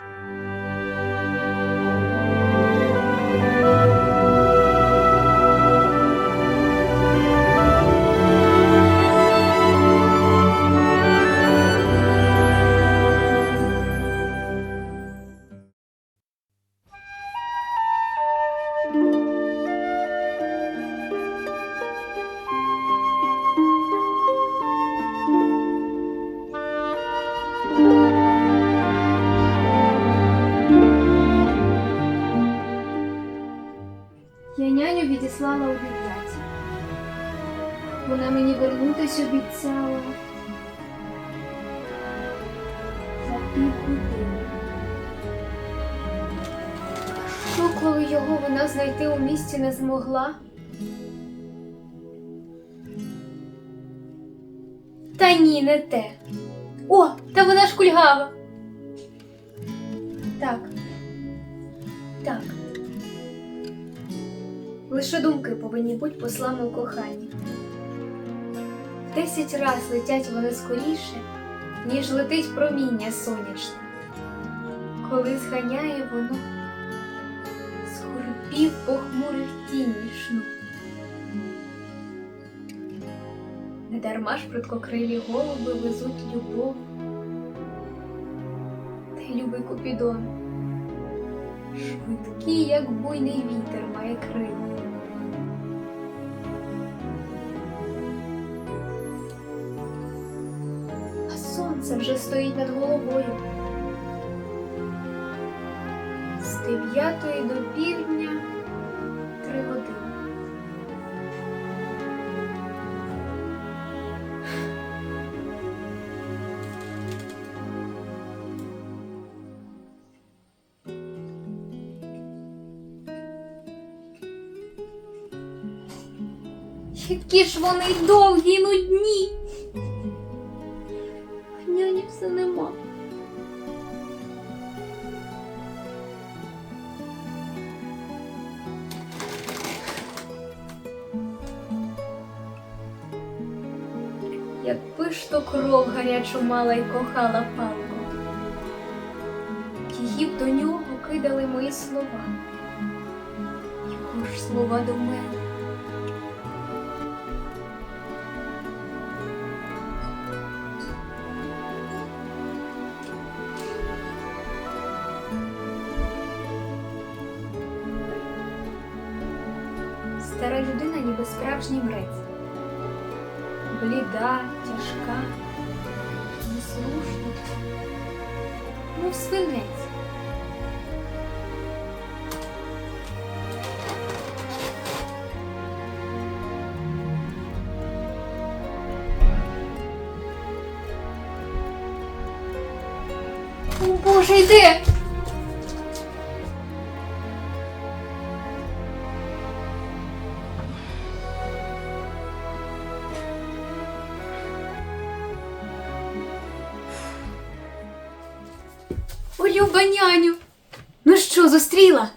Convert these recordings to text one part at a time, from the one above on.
Я Та ні, не те. О, та вона ж кульгава. Так. Так. Лише думки повинні бути послами у коханні. В Десять раз летять вони скоріше, ніж летить проміння сонячне. Коли зганяє воно, хурпів похмурих тіні шну. Недарма ж прудкокрилі голуби везуть любов. Та любий Купідон, швидкий, як буйний вітер, має крила. а сонце вже стоїть над головою. З дев'ятої до півдня Які ж вони довгі й нудні. А няні все нема. Якби ж то кров гарячу мала й кохала палку. Її б до нього кидали мої слова. Його ж слова до мене. Ніби справжній мрець. Бліда, тяжка, неслушна, мов свинець. О, люба няню! Ну що, зустріла?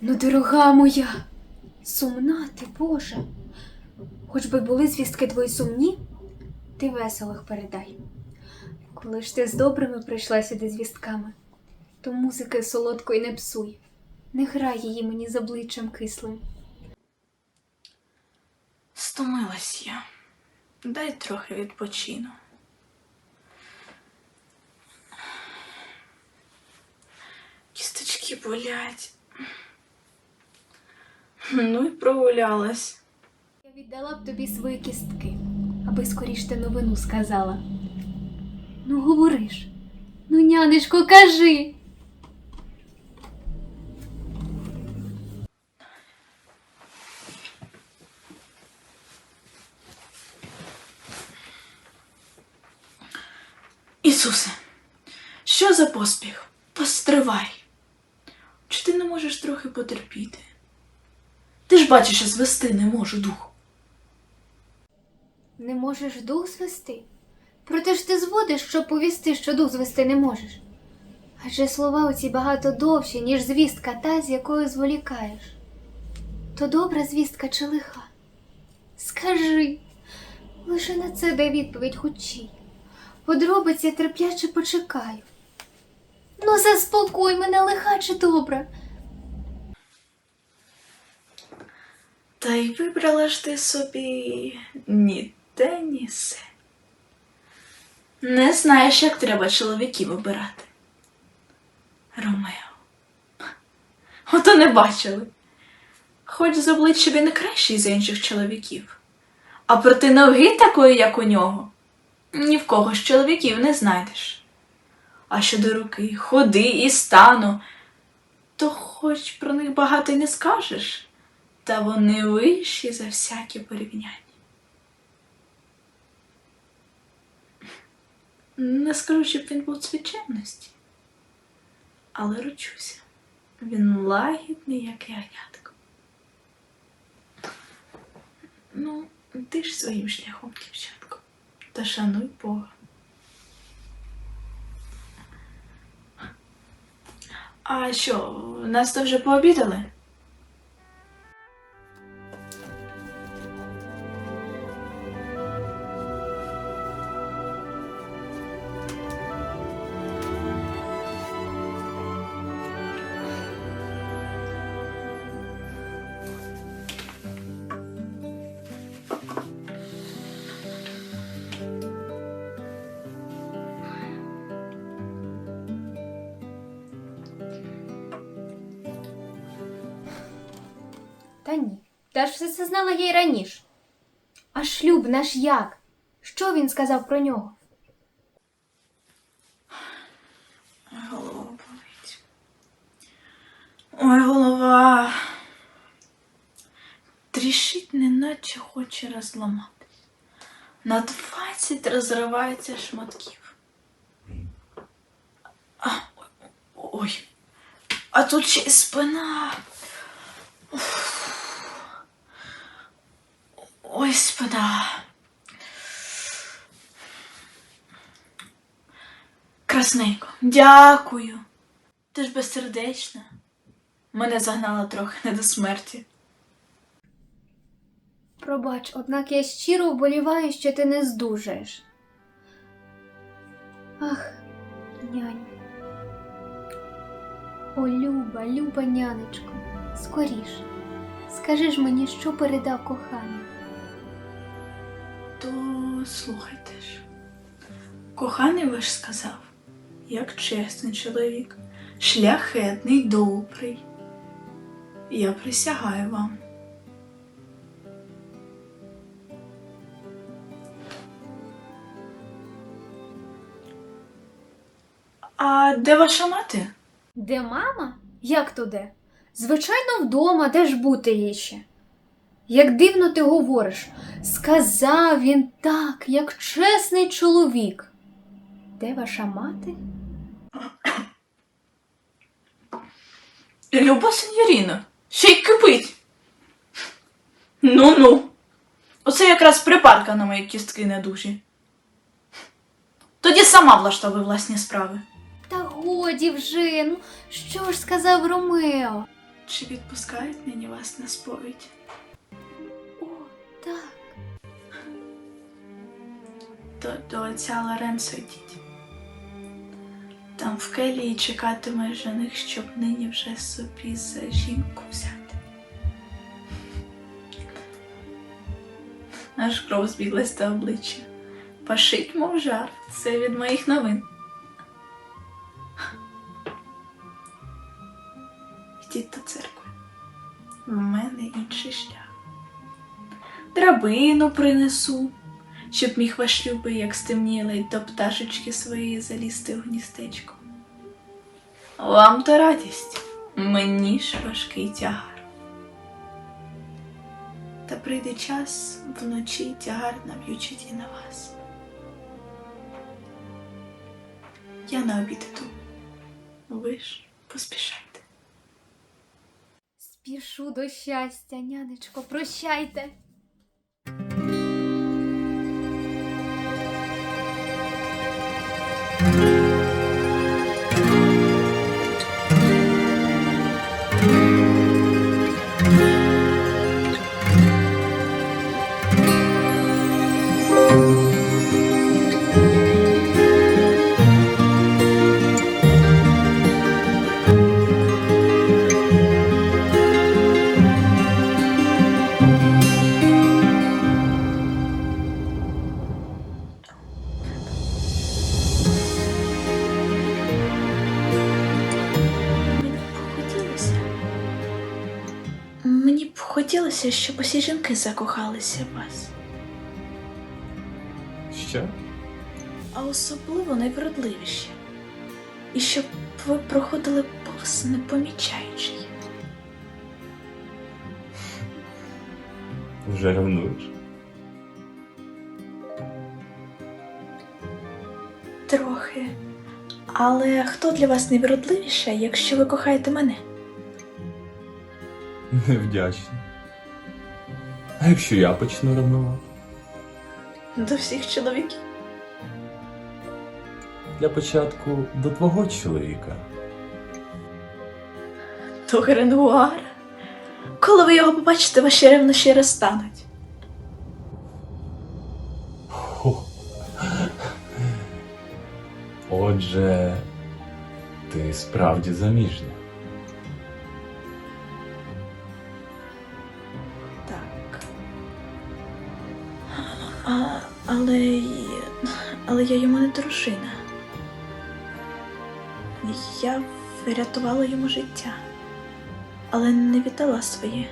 Ну, дорога моя, сумна ти, Боже. Хоч би були звістки твої сумні, ти веселих передай. Коли ж ти з добрими прийшла сюди звістками, то музики солодкої не псуй, не грай її мені з обличчям кислим. Стомилась я. Дай трохи відпочину. Кісточки болять. Ну і прогулялась. Я віддала б тобі свої кістки, аби скоріш ти новину сказала. Ну, говориш. Ну, нянечко, кажи. Ісусе, що за поспіх? Постривай. Можеш трохи потерпіти? Ти ж бачиш, я звести не можу дух. Не можеш дух звести? Проте ж ти зводиш, щоб повісти, що дух звести не можеш. Адже слова оці багато довші, ніж звістка та, з якою зволікаєш. То добра звістка чи лиха? Скажи, лише на це дай відповідь хучій. Подробиці я терпляче почекаю. Ну, заспокой мене, лиха чи добре. Та й вибрала ж ти собі ні те, ні се. Не знаєш, як треба чоловіків обирати. Ромео. Ото не бачили. Хоч з обличчя він кращий за інших чоловіків. А проти ноги такої, як у нього, ні в кого з чоловіків не знайдеш. А щодо руки, ходи і стану, то хоч про них багато й не скажеш, та вони вищі за всякі порівняння. Не скажу, щоб він був свяченності, але ручуся, він лагідний, як ягнятко. Ну, ти ж своїм шляхом, дівчатко, та шануй Бога. А що, нас то вже пообідали? Та ж все це знала я й раніше. А шлюб наш як? Що він сказав про нього? Голова болить. Ой, голова. Трішить, неначе хоче розламатись. На двадцять розривається шматків. А, ой. А тут ще спина. Ой, спина. Красненько, дякую. Ти ж безсердечна. Мене загнала трохи не до смерті. Пробач, однак я щиро вболіваю, що ти не здужаєш. Ах, няню. О, Люба, Люба, нянечко, скоріш. Скажи ж мені, що передав коханий. Слухайте ж. Коханий ваш сказав, як чесний чоловік, шляхетний, добрий. Я присягаю вам. А де ваша мати? Де мама? Як то де? Звичайно, вдома, де ж бути їй ще? Як дивно ти говориш, сказав він так, як чесний чоловік. Де ваша мати? Люба сеньоріна, ще й кипить. Ну ну. Оце якраз припадка на мої кістки на душі. Тоді сама влаштовуй власні справи. Та годі вже, ну що ж сказав Ромео? Чи відпускають нині вас на сповідь? Так. То до отця Лоренцо йдіть. Там в келії чекатиме жених, щоб нині вже собі за жінку взяти. Аж кров збіглась до обличчя. Пашить, мов жар, це від моїх новин. Драбину принесу, щоб міг ваш любий, як стемніли, до пташечки своєї залізти в гністечко. Вам то радість, мені ж важкий тягар. Та прийде час вночі тягар нав'ючить і на вас. Я на обід іду. Ви ж поспішайте. Спішу до щастя, нянечко, прощайте. Щоб усі жінки закохалися в вас, Що? а особливо найвродливіші. І щоб ви проходили повз не помічаючи їх. Вже ревнуєш? Трохи. Але хто для вас найвродливіша, якщо ви кохаєте мене? Невдячно. А якщо я почну ревнувати? До всіх чоловіків. Для початку до твого чоловіка. До Гренуара. Коли ви його побачите, ваші ревнощі розтануть. Хо. Отже, ти справді заміжня. А, але, але я йому не дружина. Я врятувала йому життя, але не віддала своє.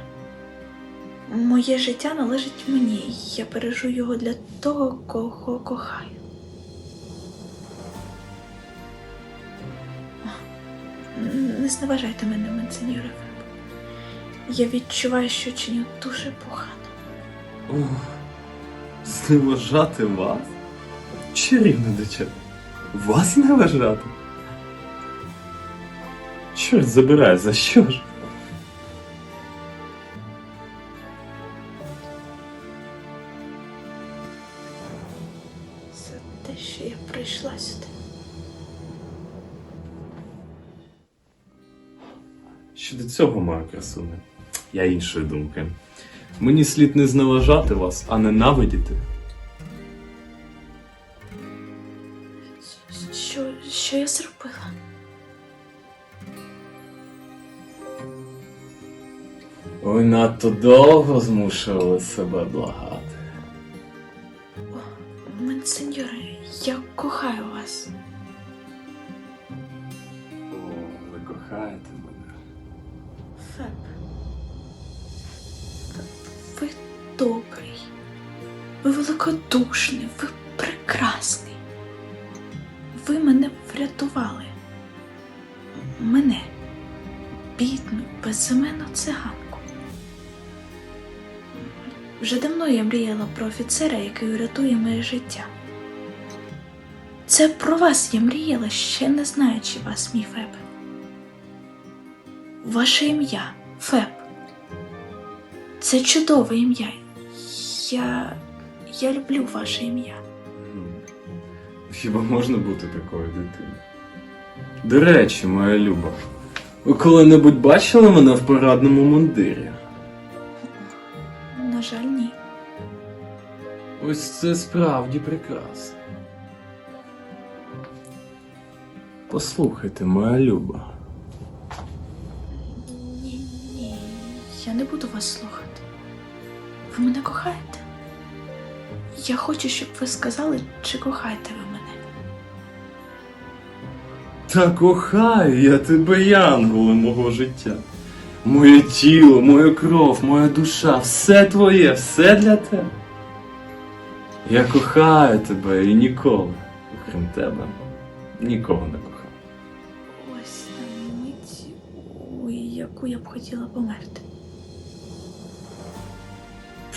Моє життя належить мені. Я бережу його для того, кого кохаю. Не зневажайте мене, менсеньоре Феб. Я відчуваю, що чиню дуже погано. Зневажати вас? Чарівне дитя. Вас зневажати? Чорт забирай, за що ж? Це те, що я прийшла сюди. Щодо цього, моя красуня, я іншої думки. Мені слід не зневажати вас, а ненавидіти. Що, що я зробила? Ви надто довго змушували себе благати. Вже давно я мріяла про офіцера, який урятує моє життя. Це про вас я мріяла, ще не знаючи вас, мій Феб. Ваше ім'я Феб. Це чудове ім'я. Я. Я люблю ваше ім'я. Хіба можна бути такою дитиною? До речі, моя Люба, ви коли-небудь бачили мене в парадному мундирі? Ось це справді прекрасно. Послухайте, моя Люба. Ні, ні. Я не буду вас слухати. Ви мене кохаєте? Я хочу, щоб ви сказали, чи кохаєте ви мене. Та кохаю я тебе, янголе мого життя. Моє тіло, моя кров, моя душа, все твоє, все для тебе. Я кохаю тебе і ніколи, окрім тебе, нікого не кохав. Ось та мить, у яку я б хотіла померти.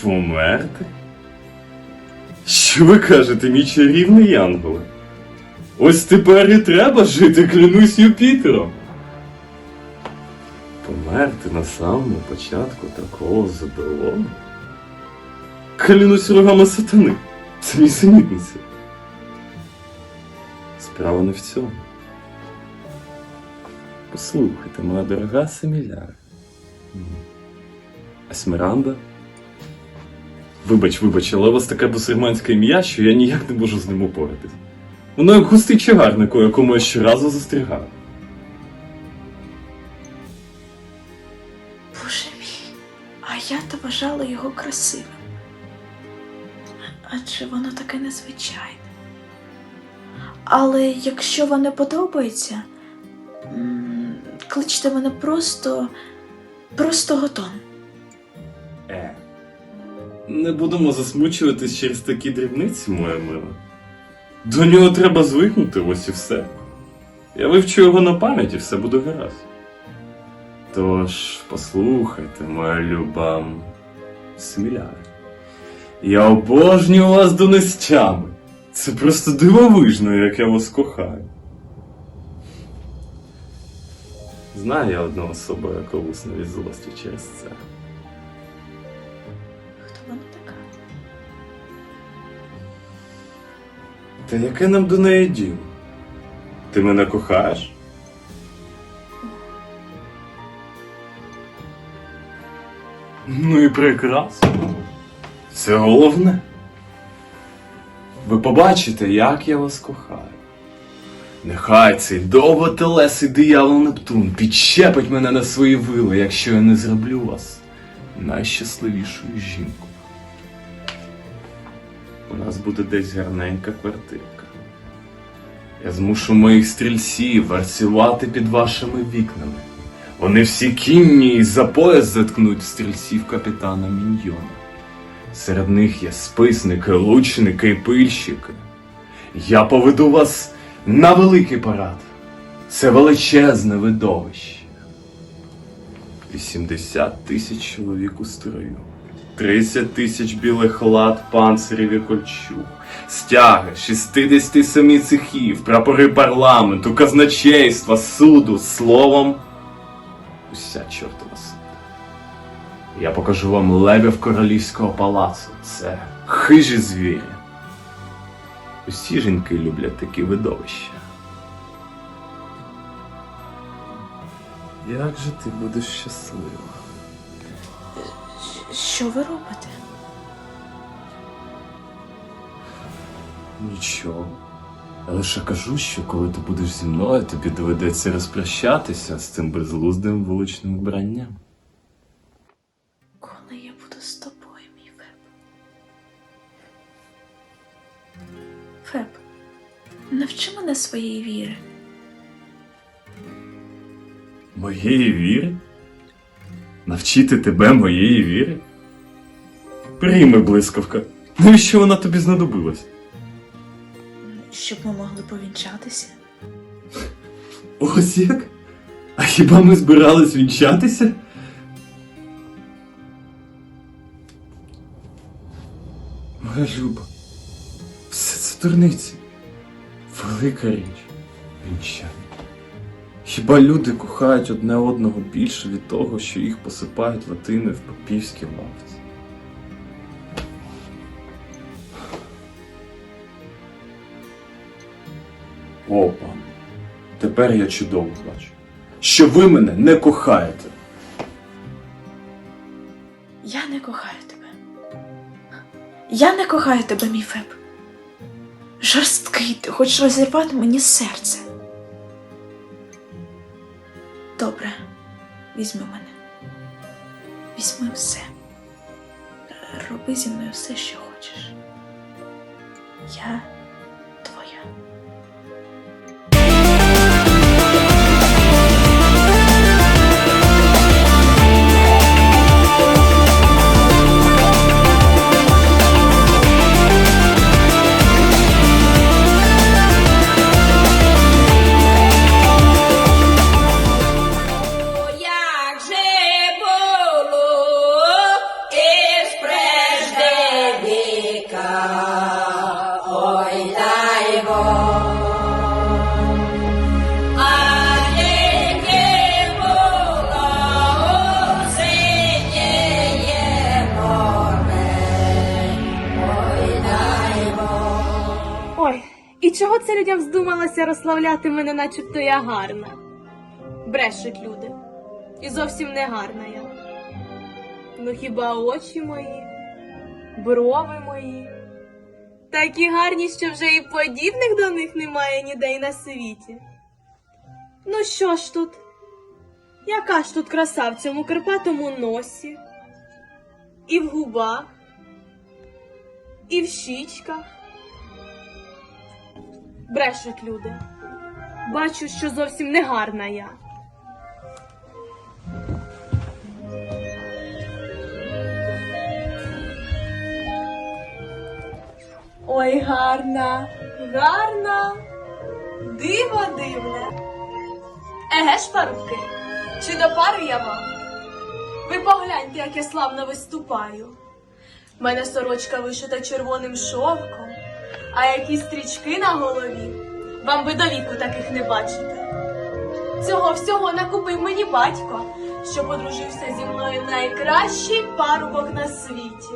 Померти? Що ви кажете, мій чарівний янголе? Ось тепер і треба жити, клянусь Юпітером. Померти на самому початку такого заболону? Клянусь рогами сатани. Це нісенітниця. Справа не в цьому. Послухайте, моя дорога Семіляра. Есмеранда. Вибач, вибач, але у вас таке бусурманське ім'я, що я ніяк не можу з ним упоратись. Воно як густий чагарник, у якому я щоразу застрягаю. Боже мій, а я то вважала його красивим. Адже воно таке незвичайне. Але якщо вам не подобається, кличте мене просто. просто готон. Не будемо засмучуватись через такі дрібниці, моя мила. До нього треба звикнути, ось і все. Я вивчу його на пам'ять і все буде гаразд. Тож, послухайте, моя люба сміляна. Я обожнюю вас до нестями. Це просто дивовижно, як я вас кохаю. Знаю я одну особу, яка усне від злості через це. Хто вона така? Та яке нам до неї діло? Ти мене кохаєш? Ну і прекрасно. Це головне. Ви побачите, як я вас кохаю. Нехай цей довготелесий диявол Нептун підщепить мене на свої вили, якщо я не зроблю вас найщасливішою жінкою. У нас буде десь гарненька квартирка. Я змушу моїх стрільців варцювати під вашими вікнами. Вони всі кінні і за пояс заткнуть стрільців капітана Міньйона. Серед них є списники, лучники і пильщики. Я поведу вас на великий парад. Це величезне видовище. 80 тисяч чоловік у строю. 30 тисяч білих лад, панцирів і кольчуг, стяги 67 цехів, прапори парламенту, казначейства, суду, словом, уся чортова. Я покажу вам левів королівського палацу. Це хижі звірі. Усі жінки люблять такі видовища. Як же ти будеш щаслива? Що ви робите? Нічого. Я лише кажу, що коли ти будеш зі мною, тобі доведеться розпрощатися з цим безглуздим вуличним вбранням. Феб, навчи мене своєї віри. Моєї віри? Навчити тебе моєї віри? Прийми, блискавка. Навіщо вона тобі знадобилась? Щоб ми могли повінчатися. Ось як? А хіба ми збирались вінчатися? Моя люба, дурниці. Велика річ. Вінчання. Хіба люди кохають одне одного більше від того, що їх посипають латини в попівській лавці? Опа. Тепер я чудово бачу, що ви мене не кохаєте. Я не кохаю тебе. Я не кохаю тебе, мій Феб. Жорсткий ти хочеш розірвати мені серце. Добре, візьми мене. Візьми все. Роби зі мною все, що хочеш. Я розславляти мене, начебто я гарна? Брешуть люди. І зовсім не гарна я. Ну хіба очі мої, брови мої? Такі гарні, що вже і подібних до них немає ніде й на світі. Ну що ж тут? Яка ж тут краса в цьому карпатому носі? І в губах, і в щічках. Брешуть люди. Бачу, що зовсім не гарна я. Ой, гарна, гарна, диво дивне. Еге ж, парубки, чи до пари я вам? Ви погляньте, як я славно виступаю. Мене сорочка вишита червоним шовком, а які стрічки на голові. Вам би до віку таких не бачити. Цього всього накупив мені батько, що подружився зі мною найкращий парубок на світі.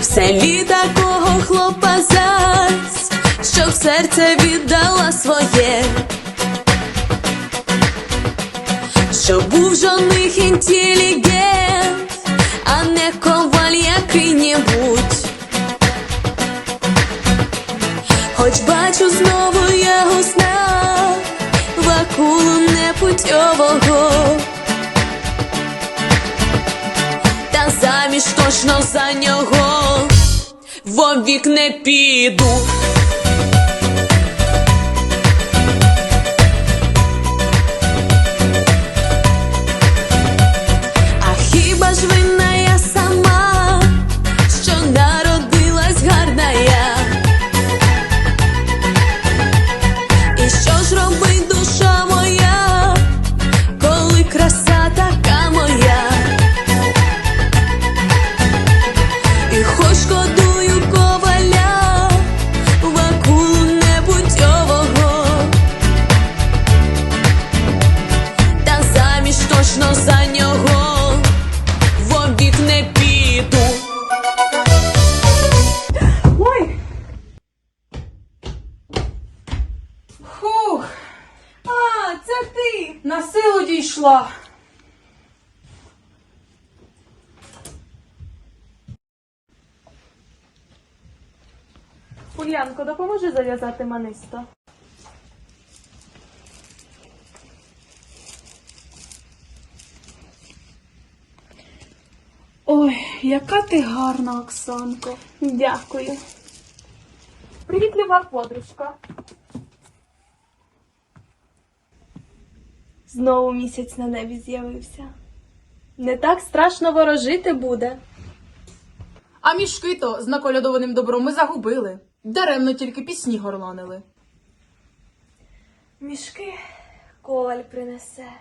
В селі такого хлопа зась, що в серце віддала своє, що був жоних інтелігент, Хоч бачу знову його сна, вакулу непутьового. Та заміж точно за нього вовік не піду. Зав'язати манисто. Ой, яка ти гарна, Оксанко. Дякую. Привітлива подружка. Знову місяць на небі з'явився. Не так страшно ворожити буде. А мішки то з наколядованим добром ми загубили. Даремно тільки пісні горланили. Мішки коваль принесе.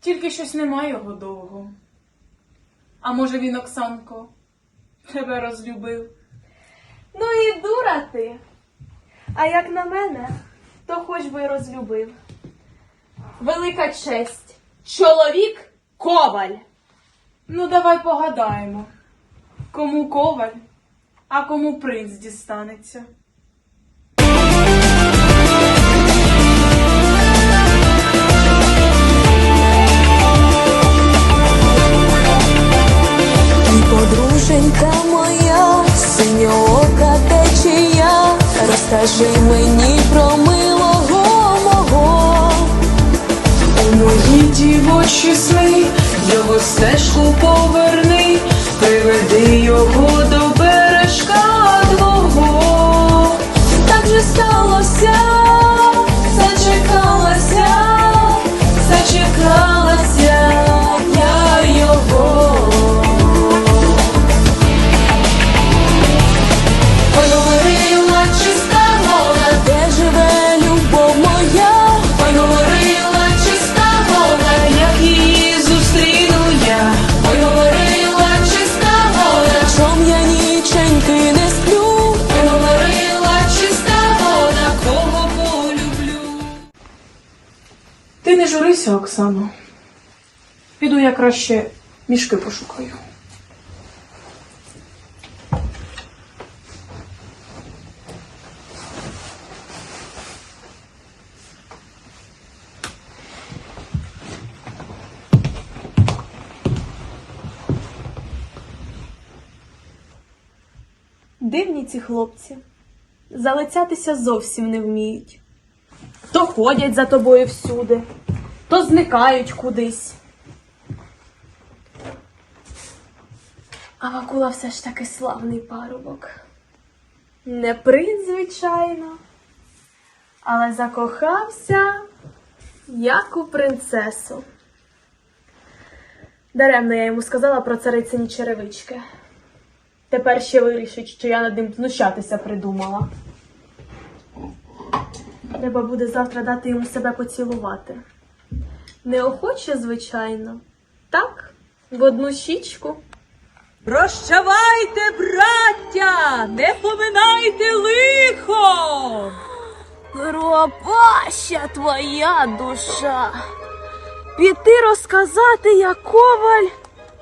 Тільки щось немає його довго. А може він, Оксанко, тебе розлюбив? Ну і дура ти. А як на мене, то хоч би й розлюбив. Велика честь. Чоловік коваль. Ну, давай погадаємо. Кому коваль, а кому принц дістанеться. Журися, Оксано. Піду я краще мішки пошукаю. Дивні ці хлопці. Залицятися зовсім не вміють. То ходять за тобою всюди, то зникають кудись. А Вакула все ж таки славний парубок. Не принц, звичайно, але закохався, як у принцесу. Даремно я йому сказала про царицині черевички. Тепер ще вирішить, що я над ним знущатися придумала. Треба буде завтра дати йому себе поцілувати. Неохоче, звичайно. Так, в одну щічку. Прощавайте, браття, не поминайте лихо. Пропаща твоя душа. Піти розказати, як коваль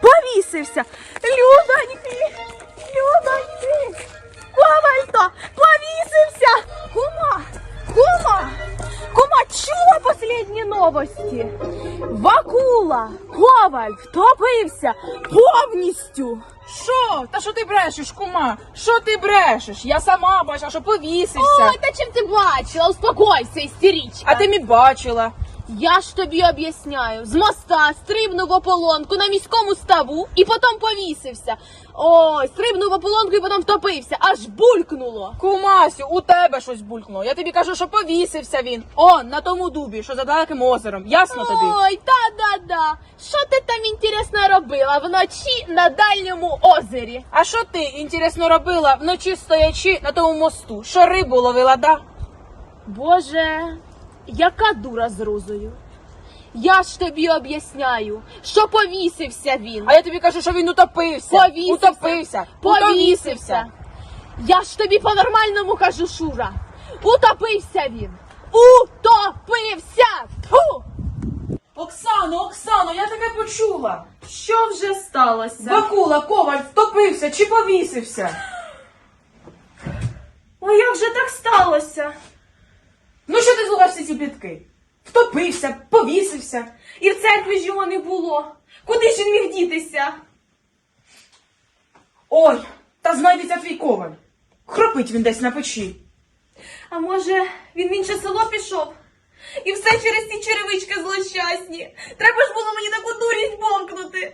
повісився. Любоньки, любоньки, коваль то повісився. Кума, кума, кума, чула последні новості? Вакула, коваль втопився повністю. Що? Та що ти брешеш, кума? Що ти брешеш? Я сама бачила, що повісився. Ой, та чим ти бачила? Успокойся, істеричка. А ти мі бачила. Я ж тобі об'ясняю. З моста стрибнув в ополонку на міському ставу і потім повісився. Ой, стрибнув в ополонку і потім втопився, аж булькнуло. Кумасю, у тебе щось булькнуло. Я тобі кажу, що повісився він. О, на тому дубі, що за далеким озером. Ясно тобі? Ой, да-да-да. Що ти там інтересно робила вночі на дальньому озері? А що ти, інтересно, робила вночі стоячи на тому мосту? Що рибу ловила, да? Боже, яка дура з розою. Я ж тобі об'ясняю, що повісився він. А я тобі кажу, що він утопився. Повісився. Утопився. Повісився. Я ж тобі по-нормальному кажу, Шура. Утопився він. Утопився! Тьфу! Оксано, Оксано, я тебе почула. Що вже сталося? Бакула, коваль, втопився чи повісився? Ой, як же так сталося? Ну що ти слухаєш всі ці плітки? Втопився, повісився. І в церкві ж його не було. Куди ж він міг дітися? Ой, та знайдеться твій коваль. Хропить він десь на печі. А може, він в інше село пішов? І все через ці черевички злощасні. Треба ж було мені таку дурість бомкнути.